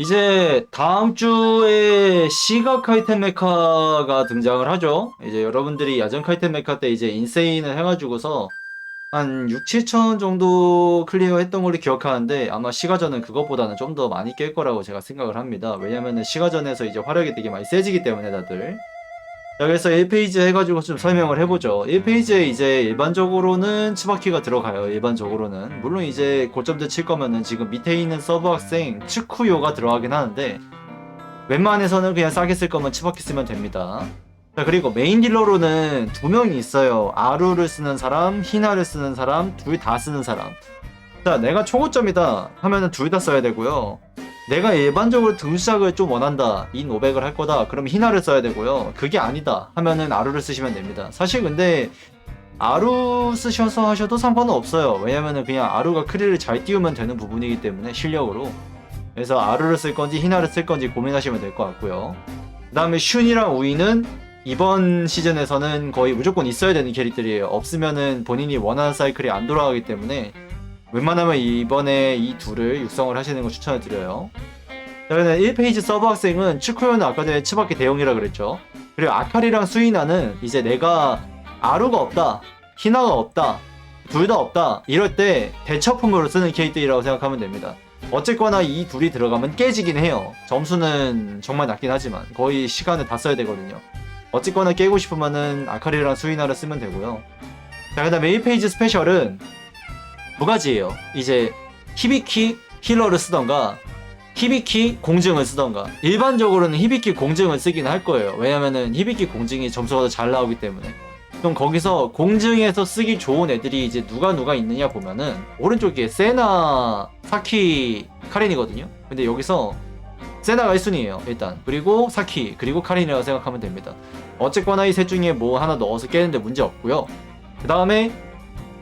이제 다음 주에 시각 아이템 메카가 등장을 하죠. 이제 여러분들이 야전 아이템 메카 때 이제 인세인을 해가지고서 한 6, 7천 정도 클리어 했던 걸로 기억하는데 아마 시가전은 그것보다는 좀 더 많이 깰 거라고 제가 생각을 합니다. 왜냐면은 시가전에서 이제 화력이 되게 많이 세지기 때문에 다들. 자, 그래서 1페이지 해가지고 좀 설명을 해보죠. 1페이지에 이제 일반적으로는 치바키가 들어가요. 일반적으로는. 물론 이제 고점들 칠 거면은 지금 밑에 있는 서브 학생 츠쿠요가 들어가긴 하는데 웬만해서는 그냥 싸게 쓸 거면 치바키 쓰면 됩니다. 자, 그리고 메인 딜러로는 두 명이 있어요. 아루를 쓰는 사람, 히나를 쓰는 사람, 둘 다 쓰는 사람. 자, 내가 초고점이다 하면은 둘 다 써야 되고요. 내가 일반적으로 등시작을 좀 원한다. 인 500을 할 거다. 그럼 히나를 써야 되고요. 그게 아니다. 하면은 아루를 쓰시면 됩니다. 사실 근데 아루 쓰셔서 하셔도 상관은 없어요. 왜냐면은 그냥 아루가 크리를 잘 띄우면 되는 부분이기 때문에 실력으로. 그래서 아루를 쓸 건지 히나를 쓸 건지 고민하시면 될 것 같고요. 그 다음에 슌이랑 우이는 이번 시즌에서는 거의 무조건 있어야 되는 캐릭터들이에요. 없으면은 본인이 원하는 사이클이 안 돌아가기 때문에 웬만하면 이번에 이 둘을 육성을 하시는 걸 추천을 드려요. 자, 그다음에 1페이지 서브 학생은 츠쿠요는 아까 전에 치바키 대용이라 그랬죠. 그리고 아카리랑 수이나는 이제 내가 아루가 없다, 히나가 없다, 둘 다 없다 이럴 때 대처품으로 쓰는 캐릭터이라고 생각하면 됩니다. 어쨌거나 이 둘이 들어가면 깨지긴 해요. 점수는 정말 낮긴 하지만 거의 시간을 다 써야 되거든요. 어쨌거나 깨고 싶으면은 아카리랑 수이나를 쓰면 되고요. 자, 그 다음에 1페이지 스페셜은 두 가지예요. 이제 히비키 힐러를 쓰던가 히비키 공증을 쓰던가 일반적으로는 히비키 공증을 쓰긴 할 거예요. 왜냐면은 히비키 공증이 점수가 더 잘 나오기 때문에. 그럼 거기서 공증에서 쓰기 좋은 애들이 이제 누가 누가 있느냐 보면은 오른쪽에 세나, 사키, 카린이거든요. 근데 여기서 세나가 1순위예요 일단 그리고 사키 그리고 카린이라고 생각하면 됩니다 어쨌거나 이 셋 중에 뭐 하나 넣어서 깨는데 문제 없고요 그 다음에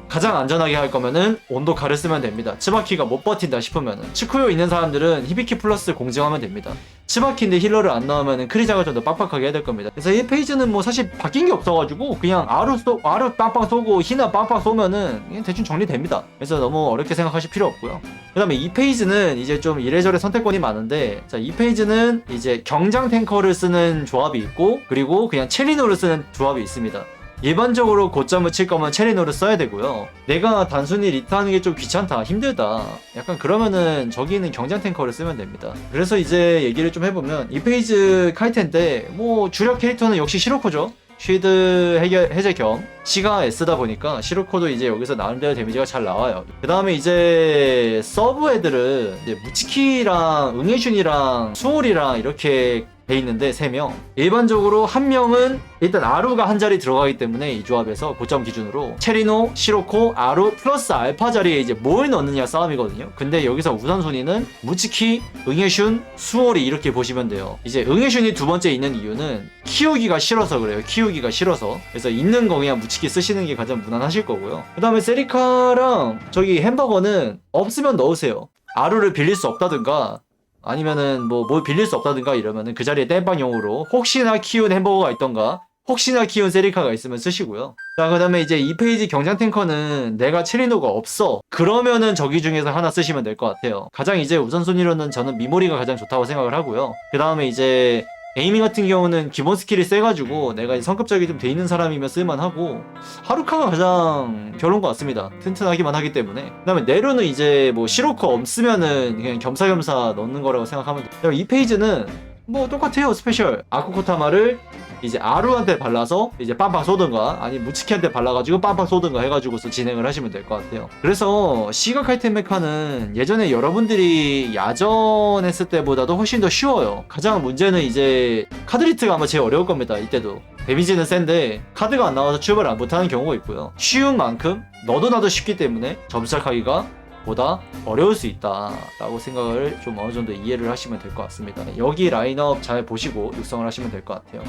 가장 안전하게 할 거면은 온도카를 쓰면 됩니다. 치바키가 못 버틴다 싶으면은. 치쿠요 있는 사람들은 히비키 플러스 공증하면 됩니다. 치바키인데 힐러를 안 넣으면은 크리자가 좀 더 빡빡하게 해야 될 겁니다. 그래서 1페이지는 뭐 사실 바뀐 게 없어가지고 그냥 아루 쏘 아루 빵빵 쏘고 히나 빵빵 쏘면은 대충 정리됩니다. 그래서 너무 어렵게 생각하실 필요 없고요. 그 다음에 2페이지는 이제 좀 이래저래 선택권이 많은데 자 2페이지는 이제 경장 탱커를 쓰는 조합이 있고 그리고 그냥 체리노를 쓰는 조합이 있습니다 일반적으로 고점을 칠 거면 체리노를 써야 되고요. 내가 단순히 리타하는 게 좀 귀찮다 힘들다. 약간 그러면은 저기는 경장 탱커를 쓰면 됩니다. 그래서 이제 얘기를 좀 해보면 2페이지 카이텐데 뭐 주력 캐릭터는 역시 시로코죠. 쉴드 해결, 해제 겸. C가 S다 보니까 시로코도 이제 여기서 나름대로 데미지가 잘 나와요. 그 다음에 이제 서브 애들은 이제 무치키랑 응애슌이랑 수홀이랑 이렇게 돼 있는데 3명. 일반적으로 한 명은 일단 아루가 한 자리 들어가기 때문에 이 조합에서 고점 기준으로 체리노, 시로코, 아루 플러스 알파 자리에 이제 뭘 넣느냐 싸움이거든요. 근데 여기서 우선순위는 무치키, 응애슌, 수홀이 이렇게 보시면 돼요. 이제 응애슌이 두 번째 있는 이유는 키우기가 싫어서 그래요. 키우기가 싫어서. 그래서 있는 거 그냥 무치키 쓰시는 게 가장 무난하실 거고요. 그 다음에 세리카랑 저기 햄버거는 없으면 넣으세요. 아루를 빌릴 수 없다든가 아니면은 뭐 뭘 빌릴 수 없다든가 이러면은 그 자리에 땜빵용으로 혹시나 키운 햄버거가 있던가 혹시나 키운 세리카가 있으면 쓰시고요. 자, 그 다음에 이제 이 페이지 경장 탱커는 내가 체리노가 없어. 그러면은 저기 중에서 하나 쓰시면 될 것 같아요. 가장 이제 우선순위로는 저는 미모리가 가장 좋다고 생각을 하고요. 그 다음에 이제 에이밍 같은 경우는 기본 스킬이 세가지고 내가 성급적이 좀 돼 있는 사람이면 쓸만하고 하루카가 가장 별론 것 같습니다. 튼튼하기만 하기 때문에. 그 다음에 네루는 이제 뭐 시로코 없으면은 그냥 겸사겸사 넣는 거라고 생각하면 돼요. 그다음에 이 페이지는 뭐 똑같아요. 스페셜 아쿠코타마를 이제 아루한테 발라서 이제 빵빵 쏘든가 아니 무치키한테 발라가지고 빵빵 쏘든가 해가지고서 진행을 하시면 될 것 같아요. 그래서 시각 하이템 메카는 예전에 여러분들이 야전 했을 때보다도 훨씬 더 쉬워요. 가장 문제는 이제 카드리트가 아마 제일 어려울 겁니다. 이때도. 데미지는 센데 카드가 안 나와서 출발을 안 못하는 경우가 있고요. 쉬운 만큼 너도 나도 쉽기 때문에 점수하기가 보다 어려울 수 있다라고 생각을 좀 어느 정도 이해를 하시면 될 것 같습니다. 여기 라인업 잘 보시고 육성을 하시면 될 것 같아요.